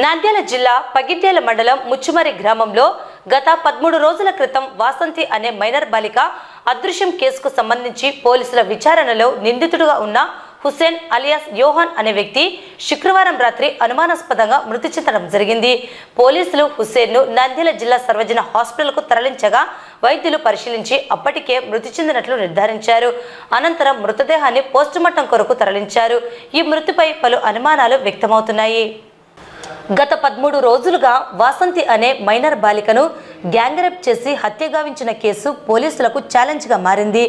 నంద్యాల జిల్లా పగిడ్యాల మండలం ముచ్చుమరి గ్రామంలో గత పదమూడు రోజుల క్రితం వాసంతి అనే మైనర్ బాలిక అదృశ్యం కేసుకు సంబంధించి పోలీసుల విచారణలో నిందితుడుగా ఉన్న హుసేన్ అలియాస్ యోహాన్ అనే వ్యక్తి శుక్రవారం రాత్రి అనుమానాస్పదంగా మృతి చెందడం జరిగింది. పోలీసులు హుసేన్ను నంద్యాల జిల్లా సర్వజన హాస్పిటల్కు తరలించగా వైద్యులు పరిశీలించి అప్పటికే మృతి చెందినట్లు నిర్ధారించారు. అనంతరం మృతదేహాన్ని పోస్టుమార్టం కొరకు తరలించారు. ఈ మృతిపై పలు అనుమానాలు వ్యక్తమవుతున్నాయి. గత పదమూడు రోజులుగా వాసంతి అనే మైనర్ బాలికను గ్యాంగ్రేప్ చేసి హత్యగావించిన కేసు పోలీసులకు ఛాలెంజ్గా మారింది.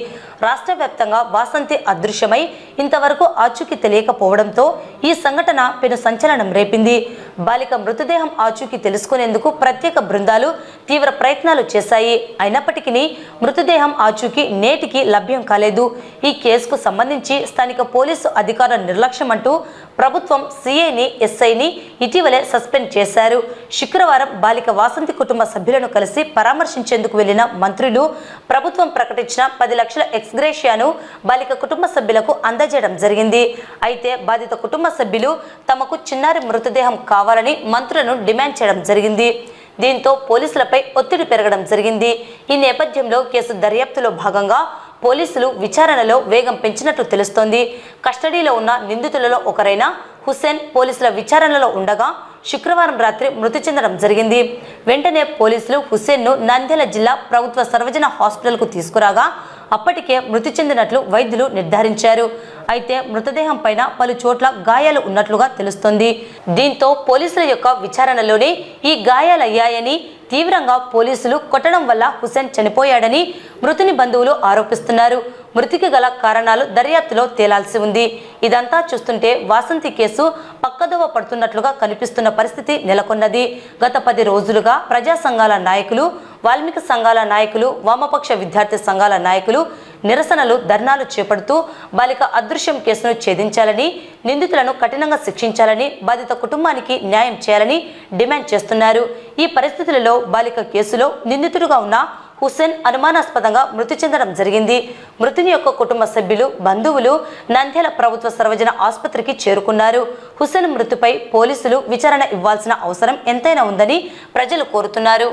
రాష్ట్ర వ్యాప్తంగా వాసంతి అదృశ్యమై ఇంతవరకు ఆచూకీ తెలియకపోవడంతో ఈ సంఘటన పెను సంచలనం రేపింది. బాలిక మృతదేహం ఆచూకీ తెలుసుకునేందుకు ప్రత్యేక బృందాలు తీవ్ర ప్రయత్నాలు చేశాయి. అయినప్పటికీ మృతదేహం ఆచూకీ నేటికి లభ్యం కాలేదు. ఈ కేసుకు సంబంధించి స్థానిక పోలీసు అధికారుల నిర్లక్ష్యం అంటూ ప్రభుత్వం సీఐని ఎస్ఐని ఇటీవలే సస్పెండ్ చేశారు. శుక్రవారం బాలిక వాసంతి కుటుంబ సభ్యులను కలిసి పరామర్శించేందుకు వెళ్ళిన మంత్రులు ప్రభుత్వం ప్రకటించిన పది లక్షల ఎక్స్గ్రేషియాను బాలిక కుటుంబ సభ్యులకు అందజేయడం జరిగింది. అయితే బాధిత కుటుంబ సభ్యులు తమకు చిన్నారి మృతదేహం కావాలని మంత్రులను డిమాండ్ చేయడం జరిగింది. దీంతో పోలీసులపై ఒత్తిడి పెరగడం జరిగింది. ఈ నేపథ్యంలో కేసు దర్యాప్తులో భాగంగా పోలీసులు విచారణలో వేగం పెంచినట్లు తెలుస్తోంది. కస్టడీలో ఉన్న నిందితులలో ఒకరైన హుస్సేన్ పోలీసుల విచారణలో ఉండగా శుక్రవారం రాత్రి మృతి చెందడం జరిగింది. వెంటనే పోలీసులు హుస్సేన్ను నంద్యాల జిల్లా ప్రభుత్వ సర్వజన హాస్పిటల్కు తీసుకురాగా అప్పటికే మృతి చెందినట్లు వైద్యులు నిర్ధారించారు. అయితే మృతదేహం పైన పలు చోట్ల గాయాలు ఉన్నట్లుగా తెలుస్తోంది. దీంతో పోలీసుల యొక్క విచారణలోనే ఈ గాయాలయ్యాయని తీవ్రంగా పోలీసులు కొట్టడం వల్ల హుసేన్ చనిపోయాడని మృతుని బంధువులు ఆరోపిస్తున్నారు. మృతికి గల కారణాలు దర్యాప్తులో తేలాల్సి ఉంది. ఇదంతా చూస్తుంటే వాసంతి కేసు పక్కదోవ పడుతున్నట్లుగా కనిపిస్తున్న పరిస్థితి నెలకొన్నది. గత పది రోజులుగా ప్రజా సంఘాల నాయకులు వాల్మీకి సంఘాల నాయకులు వామపక్ష విద్యార్థి సంఘాల నాయకులు నిరసనలు ధర్నాలు చేపడుతూ బాలిక అదృశ్యం కేసును ఛేదించాలని నిందితులను కఠినంగా శిక్షించాలని బాధిత కుటుంబానికి న్యాయం చేయాలని డిమాండ్ చేస్తున్నారు. ఈ పరిస్థితులలో బాలిక కేసులో నిందితుడుగా ఉన్న హుస్సేన్ అనుమానాస్పదంగా మృతి చెందడం జరిగింది. మృతుని యొక్క కుటుంబ సభ్యులు బంధువులు నంద్యాల ప్రభుత్వ సర్వజన ఆసుపత్రికి చేరుకున్నారు. హుస్సేన్ మృతిపై పోలీసులు విచారణ ఇవ్వాల్సిన అవసరం ఎంతైనా ఉందని ప్రజలు కోరుతున్నారు.